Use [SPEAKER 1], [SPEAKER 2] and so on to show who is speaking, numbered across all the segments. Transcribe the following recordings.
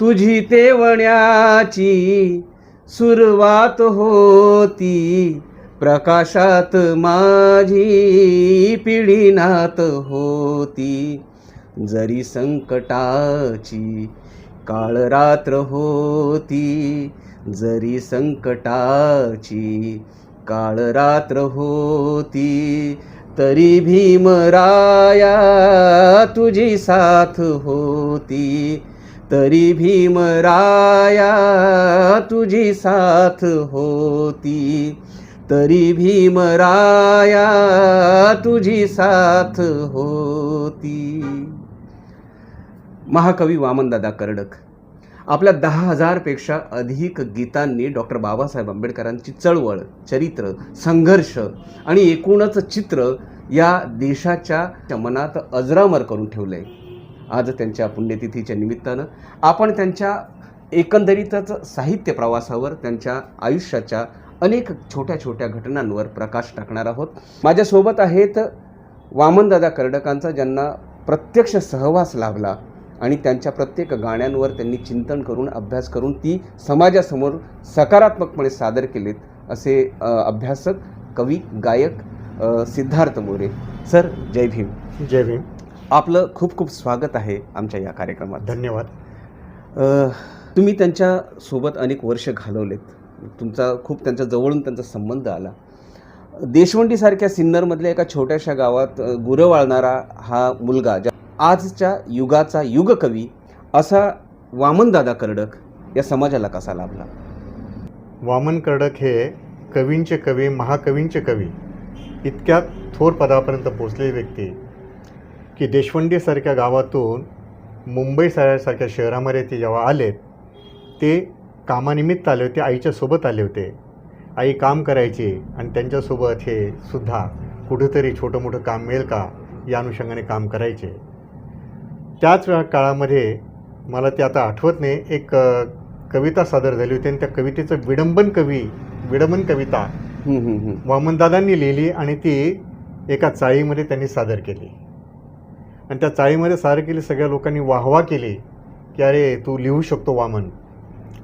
[SPEAKER 1] तुझी तेवण्याची सुरुवात होती. प्रकाशात माझी पिढीनात होती. जरी संकटाची काळ रात्र होती जरी संकटाची काळ रात्र होती तरी भीमराया तुझी साथ होती. तरी भीमराया तुझी साथ होती. तरी भीमराया तुझी साथ होती. महाकवी वामनदादा कर्डक आपल्या दहा हजारपेक्षा अधिक गीतांनी डॉक्टर बाबासाहेब आंबेडकरांची चळवळ चरित्र संघर्ष आणि एकूणच चित्र या देशाच्या मनात अजरामर करून ठेवलं आहे आज त्यांच्या पुण्यतिथीच्या निमित्तानं आपण त्यांच्या एकंदरीतच साहित्य प्रवासावर त्यांच्या आयुष्याच्या अनेक छोट्या छोट्या घटनांवर प्रकाश टाकणार आहोत. माझ्यासोबत आहेत वामनदादा कर्डकांचा ज्यांना प्रत्यक्ष सहवास लाभला आणि त्यांच्या प्रत्येक गाण्यांवर त्यांनी चिंतन करून अभ्यास करून ती समाजासमोर सकारात्मकपणे सादर केलेत असे अभ्यासक कवी गायक सिद्धार्थ मोरे. सर जय भीम.
[SPEAKER 2] जय भीम.
[SPEAKER 1] आपलं खूप खूप स्वागत आहे आमच्या या कार्यक्रमात.
[SPEAKER 2] धन्यवाद.
[SPEAKER 1] तुम्ही त्यांच्यासोबत अनेक वर्ष घालवलेत. तुमचा खूप त्यांच्या जवळून त्यांचा संबंध आला. देशवंडीसारख्या सिन्नरमधल्या एका छोट्याशा गावात गुरं वाळणारा हा मुलगा ज्या आजच्या युगाचा युगकवी असा वामनदादा कर्डक या समाजाला कसा लाभला?
[SPEAKER 2] वामन कर्डक हे कवींचे कवी महाकवींचे कवी. इतक्या थोर पदापर्यंत पोचलेली व्यक्ती. की देशवंडीसारख्या गावातून मुंबई सारख्या शहरामध्ये ते जेव्हा आलेत ते कामानिमित्त आले होते आईच्या सोबत आले होते. आई काम करायची आणि त्यांच्यासोबत हे सुद्धा कुठंतरी छोटं मोठं काम मिळेल का? या अनुषंगाने काम करायचे. त्याच काळामध्ये मला ते आता आठवत नाही. एक कविता सादर झाली होती आणि त्या कवितेचं विडंबन कवी विडंबन कविता. वामनदादांनी लिहिली आणि ती एका चाळीमध्ये त्यांनी सादर केली. आणि त्या चाळीमध्ये सादर केली सगळ्या लोकांनी वाहवा केली की अरे तू लिहू शकतो वामन.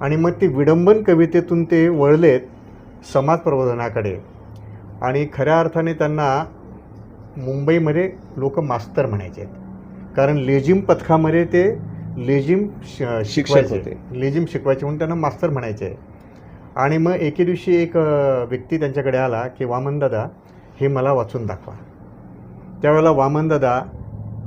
[SPEAKER 2] आणि मग ते विडंबन कवितेतून ते वळलेत समाज प्रबोधनाकडे. आणि खऱ्या अर्थाने त्यांना मुंबईमध्ये लोक मास्तर म्हणायचे कारण लेझिम पथकामध्ये ते लेझिम श- शिकवायचे.
[SPEAKER 1] होते.
[SPEAKER 2] लेझिम शिकवायचे म्हणून त्यांना मास्तर म्हणायचे. आणि मग एके दिवशी एक व्यक्ती त्यांच्याकडे आला की वामनदादा हे मला वाचून दाखवा. त्यावेळेला वामनदादा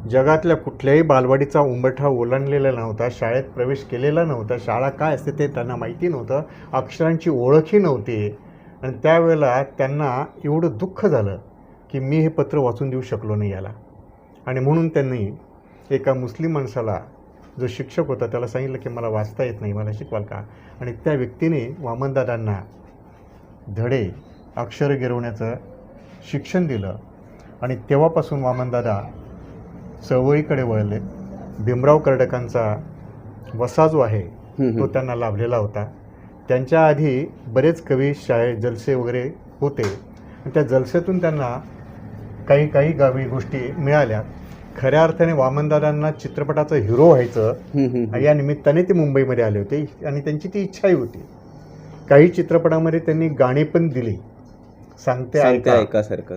[SPEAKER 2] जगातल्या कुठल्याही बालवाडीचा उंबरठा ओलांडलेला नव्हता शाळेत प्रवेश केलेला नव्हता शाळा काय असते ते त्यांना माहिती नव्हतं अक्षरांची ओळखही नव्हती. आणि त्यावेळेला त्यांना एवढं दुःख झालं की मी हे पत्र वाचून देऊ शकलो नाही याला. आणि म्हणून त्यांनी एका मुस्लिम माणसाला जो शिक्षक होता त्याला सांगितलं की मला वाचता येत नाही मला शिकवाल का? आणि त्या व्यक्तीने वामनदादांना धडे अक्षर गिरवण्याचं शिक्षण दिलं. आणि तेव्हापासून वामनदादा चळवळीकडे वळले. भीमराव कर्डकांचा वसा जो आहे तो. त्यांना लाभलेला होता. त्यांच्या आधी बरेच कवी शाळे जलसे वगैरे होते. त्या जलसेतून त्यांना काही काही गावी गोष्टी मिळाल्या. खऱ्या अर्थाने वामनदादांना चित्रपटाचं हिरो व्हायचं. या निमित्ताने ते मुंबईमध्ये आले होते. आणि त्यांची ती इच्छाही होती. काही चित्रपटामध्ये त्यांनी गाणी पण दिली. सांगते ऐका.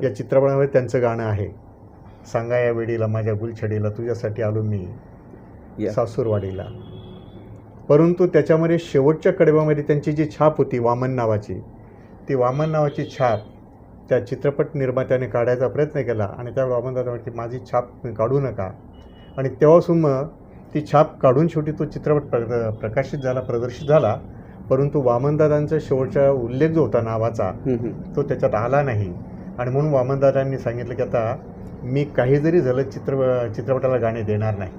[SPEAKER 2] या चित्रपटामध्ये त्यांचं गाणं आहे. सांगा या वेळीला माझ्या गुलछडीला तुझ्यासाठी आलो मी
[SPEAKER 1] या.
[SPEAKER 2] सासूरवाडीला परंतु त्याच्यामध्ये शेवटच्या कडव्यामध्ये त्यांची जी छाप होती वामन नावाची ती वामन नावाची छाप त्या चित्रपट निर्मात्याने काढायचा प्रयत्न केला आणि त्या वामनदादा म्हटली माझी छाप काढू नका आणि तेव्हापासून मग ती छाप काढून शेवटी तो चित्रपट प्र प्रकाशित झाला प्रदर्शित झाला परंतु वामनदादांचा शेवटचा उल्लेख जो होता नावाचा. तो त्याच्यात आला नाही आणि म्हणून वामनदादांनी सांगितलं की आता मी काही जरी झालं चित्र चित्रपटाला गाणे देणार नाही.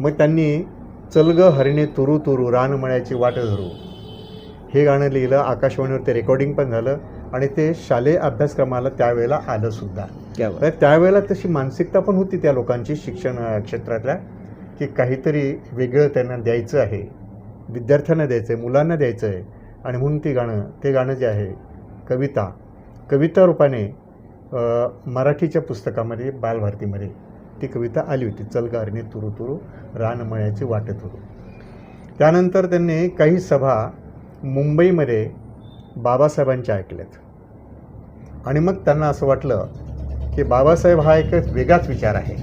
[SPEAKER 2] मग त्यांनी चलग हरिणे तुरू तुरू रानमळ्याची वाट धरू. हे गाणं लिहिलं आकाशवाणीवर ते रेकॉर्डिंग पण झालं आणि ते शालेय अभ्यासक्रमाला त्यावेळेला आलं सुद्धा.
[SPEAKER 1] क्या बात.
[SPEAKER 2] तर त्यावेळेला तशी मानसिकता पण होती त्या लोकांची शिक्षण क्षेत्रातल्या की काहीतरी वेगळं त्यांना द्यायचं आहे. विद्यार्थ्यांना द्यायचं आहे मुलांना द्यायचं आहे आणि म्हणून ते गाणं ते गाणं जे आहे कविता. कविता रूपाने मराठीच्या पुस्तकामध्ये बालभारतीमध्ये ती कविता आली होती. चलगारने तुरु तुरु रानमळ्याची वाटे तुरु. त्यानंतर त्यांनी काही सभा मुंबईमध्ये बाबासाहेबांच्या ऐकल्यात. आणि मग त्यांना असं वाटलं की बाबासाहेब हा एक वेगळाच विचार आहे.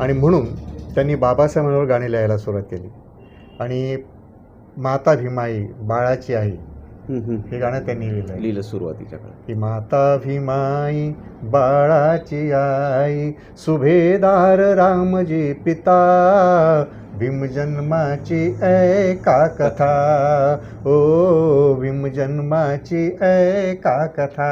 [SPEAKER 2] आणि म्हणून त्यांनी बाबासाहेबांवर गाणी लिहायला सुरुवात केली. आणि माता भीमाई बाळाची आई हे गाणं त्यांनी लिहिलं
[SPEAKER 1] लिहिलं सुरुवातीच्या काळात.
[SPEAKER 2] की माता भीमाई बाळाची आई सुभेदार रामजी पिता भीम जन्माची ऐका कथा. ओ भीम जन्माची ऐका कथा.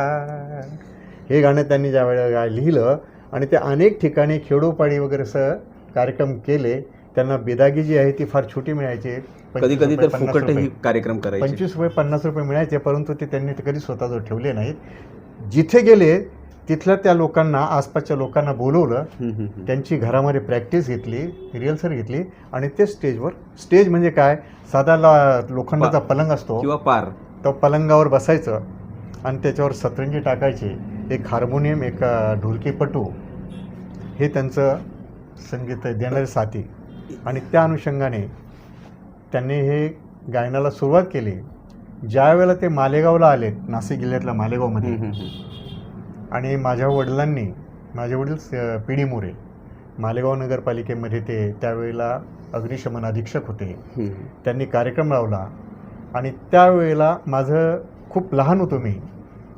[SPEAKER 2] हे गाणं त्यांनी ज्या वेळेला लिहिलं आणि ते अनेक ठिकाणी खेडोपाडी वगैरे असं कार्यक्रम केले त्यांना बिदागी जी आहे ती फार छोटी मिळायची.
[SPEAKER 1] कधी कधी तर
[SPEAKER 2] 25 रुपये, 50
[SPEAKER 1] फुकटही. कार्यक्रम करायचे.
[SPEAKER 2] पंचवीस रुपये पन्नास रुपये मिळायचे परंतु ते त्यांनी ते कधी स्वतःजवळ ठेवले नाहीत. जिथे गेले तिथल्या त्या लोकांना आसपासच्या लोकांना बोलवलं. त्यांची घरामध्ये प्रॅक्टिस घेतली रिहर्सल घेतली आणि ते स्टेजवर स्टेज म्हणजे काय? साधा ला लोखंडाचा पलंग असतो.
[SPEAKER 1] किंवा पार.
[SPEAKER 2] तो पलंगावर बसायचं आणि त्याच्यावर सतरंजी टाकायची. एक हार्मोनियम एक ढोलकीपटू. हे त्यांचं संगीत देणारे साथी. आणि त्या अनुषंगाने त्यांनी हे गायनाला सुरुवात केली. ज्या वेळेला ते मालेगावला आले नाशिक जिल्ह्यातल्या मालेगावमध्ये. आणि माझ्या वडिलांनी माझे वडील पिढी मोरे मालेगाव नगरपालिकेमध्ये ते त्यावेळेला अग्निशमन अधीक्षक होते. त्यांनी कार्यक्रम लावला. आणि त्यावेळेला माझं खूप लहान होतो मी.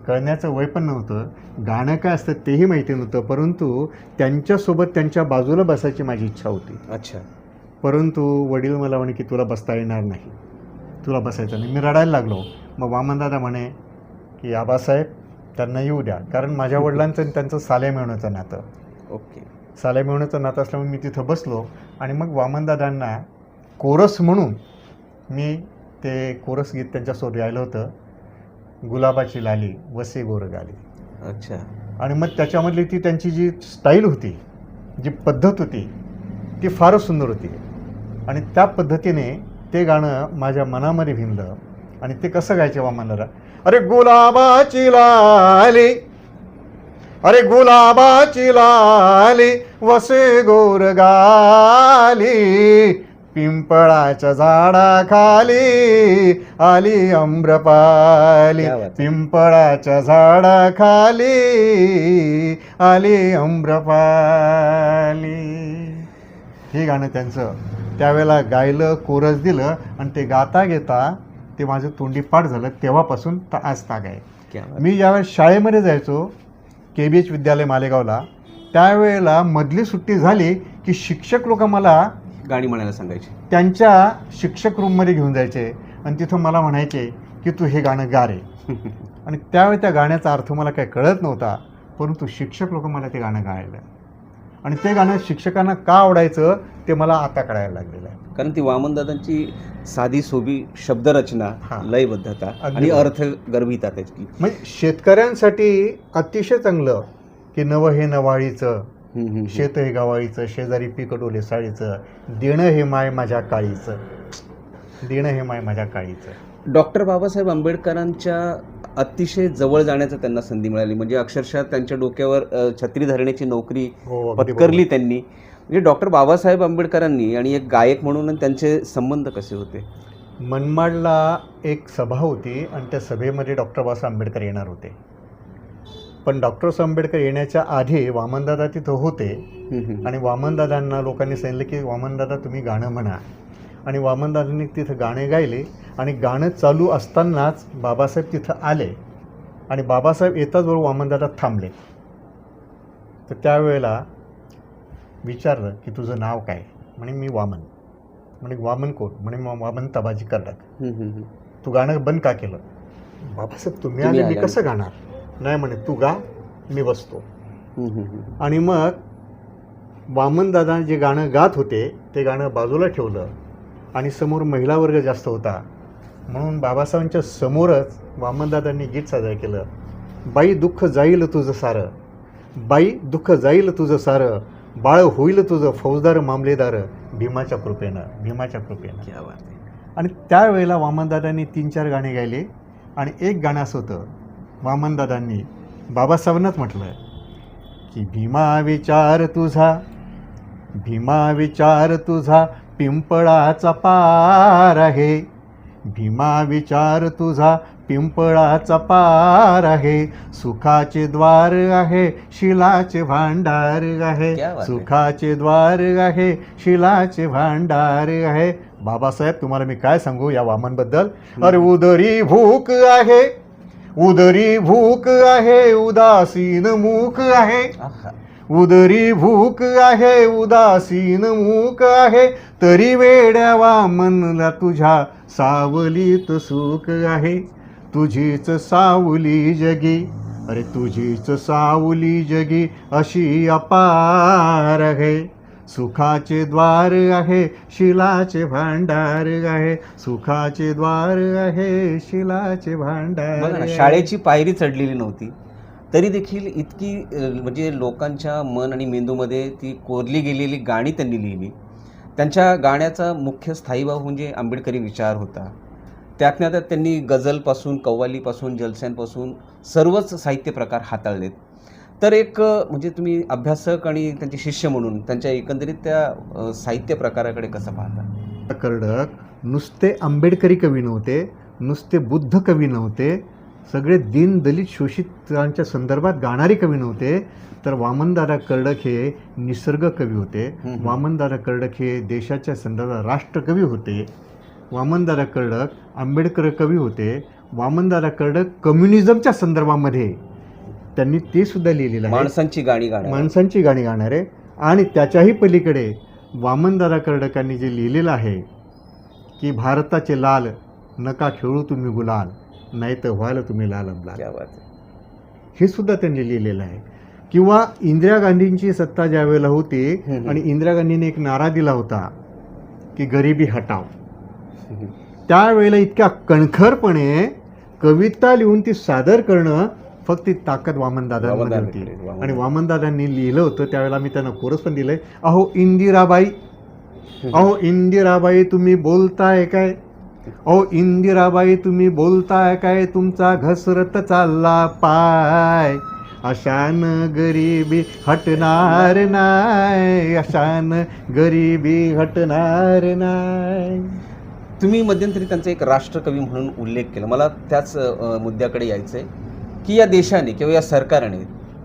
[SPEAKER 2] कळण्याचं वय पण नव्हतं. गाणं काय असतं तेही माहिती नव्हतं. परंतु त्यांच्यासोबत त्यांच्या बाजूला बसायची माझी इच्छा होती.
[SPEAKER 1] अच्छा.
[SPEAKER 2] परंतु वडील मला म्हणे की तुला बसता येणार नाही. तुला बसायचं नाही. मी रडायला लागलो. मग वामनदादा म्हणे की आबासाहेब त्यांना येऊ द्या. कारण माझ्या वडिलांचं आणि त्यांचं साल्या मिळवण्याचं नातं.
[SPEAKER 1] ओके.
[SPEAKER 2] साल्या मिळवण्याचं नातं असल्यामुळे मी तिथं बसलो आणि मग वामनदादांना कोरस म्हणून मी ते कोरस गीत त्यांच्यासोबत गायलं होतं. गुलाबाची लाली वसे गोर गाली.
[SPEAKER 1] अच्छा.
[SPEAKER 2] आणि मग त्याच्यामधली ती त्यांची जी स्टाईल होती जी पद्धत होती ती फारच सुंदर होती. आणि त्या पद्धतीने ते गाणं माझ्या मनामध्ये भिनलं आणि ते कसं गायचे वामनदादा अरे गुलाबाची लाली अरे गुलाबाची लाली वसे गोर गाली पिंपळाच्या झाडाखाली आली अम्रपाली. पिंपळाच्या झाडाखाली आली अम्रपाली हे गाणं त्यांचं. त्यावेळेला गायलं कोरस दिलं आणि ते गाता घेता ते माझं तोंडी पाठ झालं तेव्हापासून तर आज ताग आहे. मी ज्यावेळेस शाळेमध्ये जायचो के बी एच विद्यालय मालेगावला त्यावेळेला मधली सुट्टी झाली की शिक्षक लोक मला
[SPEAKER 1] गाणी म्हणायला सांगायची.
[SPEAKER 2] त्यांच्या शिक्षक रूममध्ये घेऊन जायचे आणि तिथं मला म्हणायचे की तू हे गाणं गा रे. आणि त्यावेळी त्या गाण्याचा अर्थ मला काही कळत नव्हता परंतु शिक्षक लोक मला ते गाणं गायलं. आणि ते गाणं शिक्षकांना का आवडायचं ते मला आता कळायला लागलेलं आहे
[SPEAKER 1] कारण ती वामनदादांची साधी सोबी शब्दरचना
[SPEAKER 2] हा.
[SPEAKER 1] लयबद्धता आणि. अर्थगर्भिता त्याची
[SPEAKER 2] म्हणजे शेतकऱ्यांसाठी अतिशय चांगलं की नवं हे नवाळीचं. शेत हे गवाळीचं शेजारी पीक डोले साडीचं देणं हे माय माझ्या काळीचं देणं हे माय माझ्या काळीचं
[SPEAKER 1] डॉक्टर बाबासाहेब आंबेडकरांच्या अतिशय जवळ जाण्याचं त्यांना संधी मिळाली. म्हणजे अक्षरशः त्यांच्या डोक्यावर छत्री धरण्याची नोकरी
[SPEAKER 2] हो
[SPEAKER 1] पत्करली त्यांनी. म्हणजे डॉक्टर बाबासाहेब आंबेडकरांनी आणि एक गायक म्हणून त्यांचे संबंध कसे होते?
[SPEAKER 2] मनमाडला एक सभा होती आणि त्या सभेमध्ये डॉक्टर बाबासाहेब आंबेडकर येणार होते. पण डॉक्टर आंबेडकर येण्याच्या आधी वामनदादा तिथं होते. आणि वामनदादांना लोकांनी सांगितलं की वामनदादा तुम्ही गाणं म्हणा. आणि वामनदादांनी तिथं गाणे गायले आणि गाणं चालू असतानाच बाबासाहेब तिथं आले आणि बाबासाहेब येताच बरोबर वामनदादा थांबले. तर त्यावेळेला विचारलं की तुझं नाव काय? म्हणे मी वामन. म्हणे वामन कोण? म्हणे "मा- वामन तबाजी कर्डक. तू गाणं बंद का केलं? बाबासाहेब तुम्ही आले मी. कसं गाणार? नाही म्हणे तू गा मी बसतो. आणि मग वामनदादा जे गाणं गात होते ते गाणं बाजूला ठेवलं. आणि समोर महिला वर्ग जास्त होता. म्हणून बाबासाहेबांच्या समोरच वामनदादांनी गीत सादर केलं. बाई दुःख जाईल तुझं सारं. बाई दुःख जाईल तुझं सारं. बाळ होईल तुझं फौजदार मामलेदार. भीमाच्या कृपेनं भीमाच्या कृपेनं.
[SPEAKER 1] क्या बात आहे.
[SPEAKER 2] आणि त्यावेळेला वामनदादांनी तीन चार गाणे गायले आणि एक गाणं असं होतं. वामनदादांनी बाबासाहेबांनाच म्हटलं की भीमा विचार तुझा भीमा विचार तुझा पिंपळाचा पार आहे. भीमा विचार तुझा पिंपळाचा पार आहे. सुखाचे द्वार आहे शिलाचे भांडार आहे. सुखाचे द्वार आहे शिलाचे भांडार आहे. बाबासाहेब तुम्हाला मी काय सांगू या वामनबद्दल? अरे उदरी भूक आहे. उदरी भूक आहे उदासीन मुख आहे.
[SPEAKER 1] आहा.
[SPEAKER 2] उदरी भूक आहे उदासीन मूक आहे तरी वेड्या वामनला तुझ्या सावलीत सुख आहे. तुझीच सावली जगी अरे तुझीच सावली जगी अशी अपार आहे. सुखाचे द्वार आहे शिलाचे भांडार आहे. सुखाचे द्वार आहे शिलाचे भांडार.
[SPEAKER 1] शाळेची पायरी चढलेली नव्हती. तरी देखील इतकी म्हणजे लोकांच्या मन आणि मेंदूमध्ये ती कोरली गेलेली गाणी त्यांनी लिहिली. त्यांच्या गाण्याचा मुख्य स्थायीभाव म्हणजे आंबेडकरी विचार होता. त्यातल्या त्यात त्यांनी गझलपासून कव्वालीपासून जलस्यांपासून सर्वच साहित्य प्रकार हाताळलेत. तर एक म्हणजे तुम्ही अभ्यासक आणि त्यांचे शिष्य म्हणून त्यांच्या एकंदरीत त्या साहित्य प्रकाराकडे कसं पाहता?
[SPEAKER 2] कर्डक नुसते आंबेडकरी कवी नव्हते नुसते बुद्ध कवी नव्हते सगळे दीन दलित शोषितांच्या संदर्भात गाणारे कवी नव्हते तर वामनदादा कर्डक हे निसर्ग कवी होते. वामनदादा कर्डक हे देशाच्या संदर्भात राष्ट्रकवी होते. वामनदादा कर्डक आंबेडकर कवी होते. वामनदादा कर्डक कम्युनिझमच्या संदर्भामध्ये त्यांनी ते सुद्धा लिहिलेलं आहे.
[SPEAKER 1] माणसांची गाणी
[SPEAKER 2] माणसांची गाणी गाणारे. आणि त्याच्याही पलीकडे वामनदादा कर्डकांनी जे लिहिलेलं आहे की भारताचे लाल नका खेळू तुम्ही गुलाल. नाही तर व्हाल तुम्ही लाल लाल
[SPEAKER 1] क्या बात आहे.
[SPEAKER 2] हे सुद्धा त्यांनी लिहिलेलं आहे. किंवा इंदिरा गांधींची सत्ता ज्या वेळेला होती. आणि इंदिरा गांधींनी एक नारा दिला होता की गरिबी हटाव त्यावेळेला इतक्या कणखरपणे कविता लिहून ती सादर करणं फक्त ती ताकद वामनदादांमध्ये होती.
[SPEAKER 1] वामनदादांकडे, वामनदादा.
[SPEAKER 2] आणि वामनदादांनी लिहिलं होतं त्यावेळेला मी त्यांना कोरस पण दिलंय. अहो इंदिराबाई. अहो इंदिराबाई तुम्ही बोलताय काय? ओ इंदिराबाई तुम्ही बोलताय काय? तुमचा घसरत चालला पाय. अशान गरिबी हटणार नाही. अशान गरिबी हटणार नाही.
[SPEAKER 1] तुम्ही मध्यंतरी त्यांचा एक राष्ट्रकवी म्हणून उल्लेख केला. मला त्याच मुद्द्याकडे यायचं आहे की या देशाने किंवा या सरकारने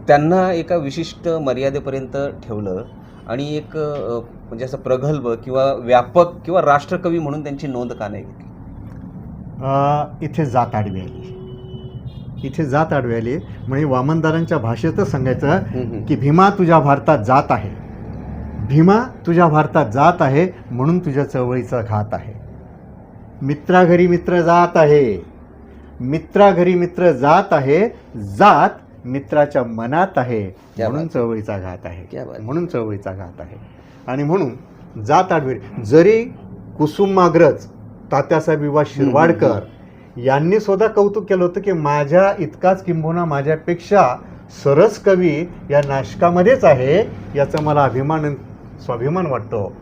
[SPEAKER 1] त्यांना एका विशिष्ट मर्यादेपर्यंत ठेवलं आणि एक म्हणजे असं प्रगल्भ किंवा व्यापक किंवा राष्ट्रकवी म्हणून त्यांची नोंद का नाही घेतली?
[SPEAKER 2] इथे जात आडवी आली. इथे जात आडवी आली. म्हणजे वामनदारांच्या भाषेतच सांगायचं की भीमा तुझ्या भारतात जात आहे. भीमा तुझ्या भारतात जात आहे म्हणून तुझ्या चळवळीचा घात आहे. मित्राघरी मित्र जात आहे. मित्राघरी मित्र जात आहे. जात मित्राच्या मनात आहे म्हणून. चळवळीचा घात आहे. म्हणून चळवळीचा घात आहे. आणि म्हणून जात आडवी जरी कुसुमाग्रज तात्यासाहेब विवा शिरवाडकर यांनी सुद्धा कौतुक केलं होतं की माझ्या इतकाच किंबहुना माझ्यापेक्षा सरस कवी या नाशकामध्येच आहे याचा मला अभिमान स्वाभिमान वाटतो.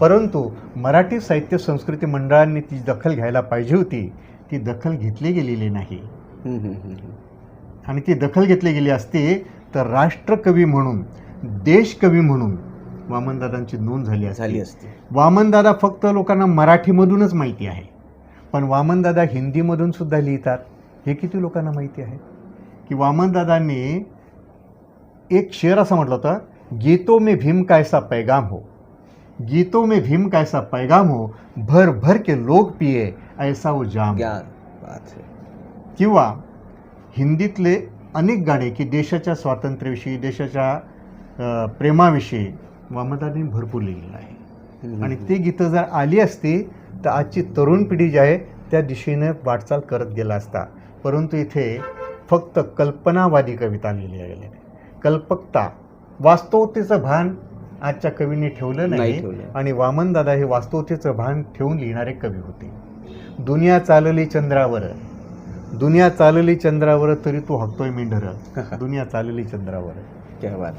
[SPEAKER 2] परंतु मराठी साहित्य संस्कृती मंडळांनी ती दखल घ्यायला पाहिजे होती. ती दखल घेतली गेलेली नाही. आणि ती दखल घेतली गेली असती तर राष्ट्रकवी म्हणून देशकवी म्हणून वामनदादांची नोंद झाली
[SPEAKER 1] झाली
[SPEAKER 2] असती. वामनदादा फक्त लोकांना मराठीमधूनच माहिती आहे. पण वामनदादा हिंदीमधून सुद्धा लिहितात. हे किती लोकांना माहिती आहे? की वामनदादांनी एक शेर असं म्हटलं होतं गीतों में भीम कैसा पैगाम हो? गीतों में भीम कैसा पैगाम हो? भर भर के लोग पिए ऐसा वो जाम किंवा हिंदीतले अनेक गाणे की देशाच्या स्वातंत्र्याविषयी देशाच्या प्रेमाविषयी वामदांनी भरपूर लिहिलेलं आहे. आणि. ती गीतं जर आली असती तर आजची तरुण पिढी जी आहे त्या दिशेने वाटचाल करत गेला असता. परंतु इथे फक्त कल्पनावादी कविता लिहिल्या गेल्या कल्पकता वास्तवतेचं भान आजच्या कवींनी ठेवलं
[SPEAKER 1] नाही.
[SPEAKER 2] आणि वामनदादा हे वास्तवतेचं भान ठेवून लिहिणारे कवी होते. दुनिया चालली चंद्रावर दुनिया चालली चंद्रावर तरी तू हकतोय मेंढर दुनिया चालली चंद्रावर.
[SPEAKER 1] क्या बात